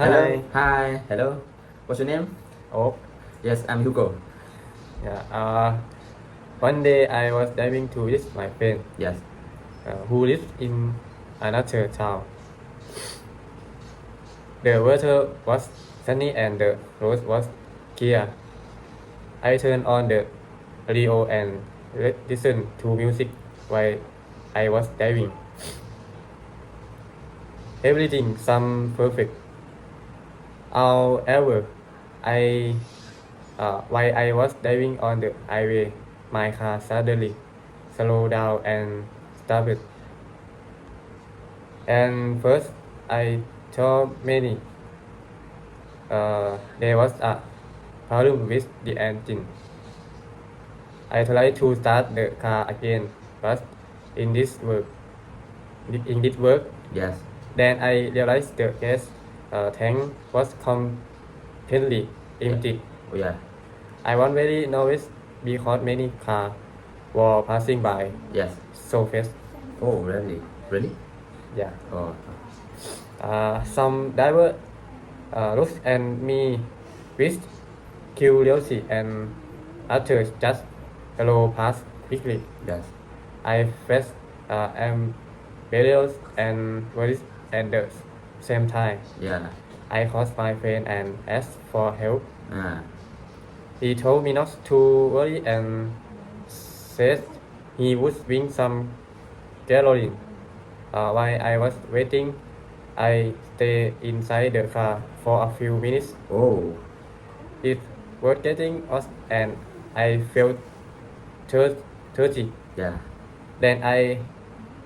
Hello. Hi. Hello. What's your name? Oh, Yes, I'm Hugo. yeah. Uh, one day I was diving to visit my friend Yes. uh, who lives in another town. The weather was sunny and the road was clear. I turned on the radio and li- listened to music while I was diving. Everything seemed perfect. However, I uh, while I was diving on the highway, my car suddenly slowed down and stopped. And first, I saw many. Uh, there was a problem with the engine. I tried to start the car again, but in this work, in this work, Yes. then I realized the gas uh, tank was completely empty. Oh yeah. I was very nervous because many cars were passing by Yes. so fast. Oh really? Really? Yeah. Oh. Uh, some diver uh, looked at me with curiosity and others just blow pass quickly. Yes. I felt uh, embarrassed and worried the same time. Yeah. I called my friend and asked for help. Ah. He told me not to worry and said he would bring some gasoline. Uh, while I was waiting, I stayed inside the car for a few minutes. Oh. It was getting hot and I felt thir- thirsty. Yeah. Then I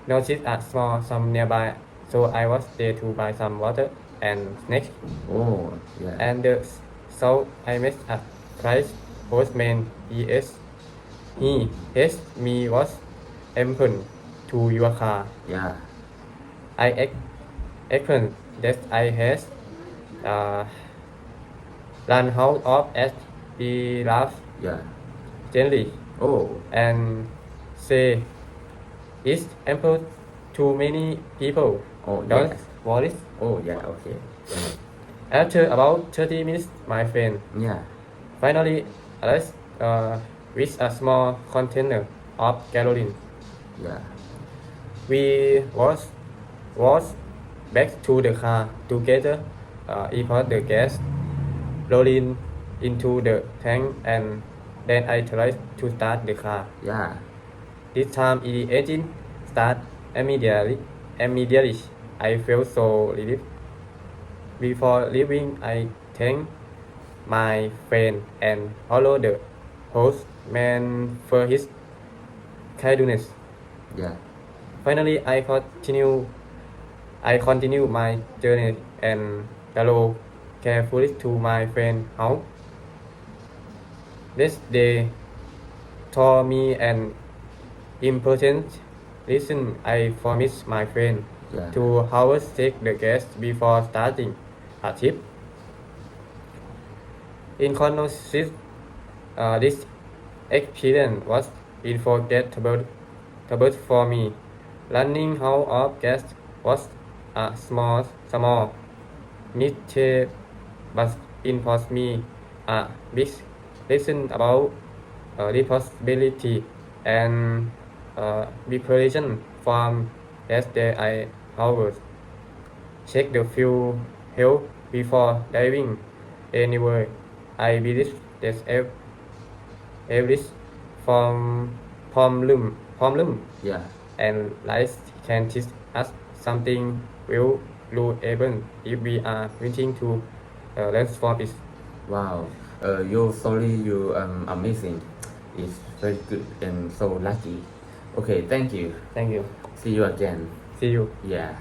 noticed a small some nearby, so I was there to buy some water and snacks. Oh. Yeah. And the so I met a price postman. He asked, he asked me what happened to your car. yeah. I ex- explained that I had uh, run out of as he laughed Yeah. gently Oh. and say, it's ample to many people. Oh Don't yes. worry. Oh yeah. Okay. After about 30 minutes, my friend Yeah. finally arrived uh, with a small container of gasoline. Yeah. We was was back to the car together. Uh, poured the gas rolling into the tank and then I tried to start the car. Yeah. This time the engine start immediately. Immediately, I felt so relieved. Before leaving, I thanked my friend and followed the host man for his kindness. Yeah. Finally, I continue. I continue my journey and follow carefully to my friend house. This day taught me an important lesson. I promised my friend Yeah. to always check the gas before starting a trip. In contrast, uh, this experience was unforgettable for me. Running out of gas was a small, small mistake, but it taught me a big lesson about uh, responsibility and uh, preparation from I always check the fuel health before diving anywhere. I believe that ev- every from problem problem Yeah. and life can teach us something valuable if we are willing to uh, learn from it. Wow. Uh, your story, you um amazing. It's very good and so lucky. Okay. Thank you. Thank you. See you again. See you. Yeah.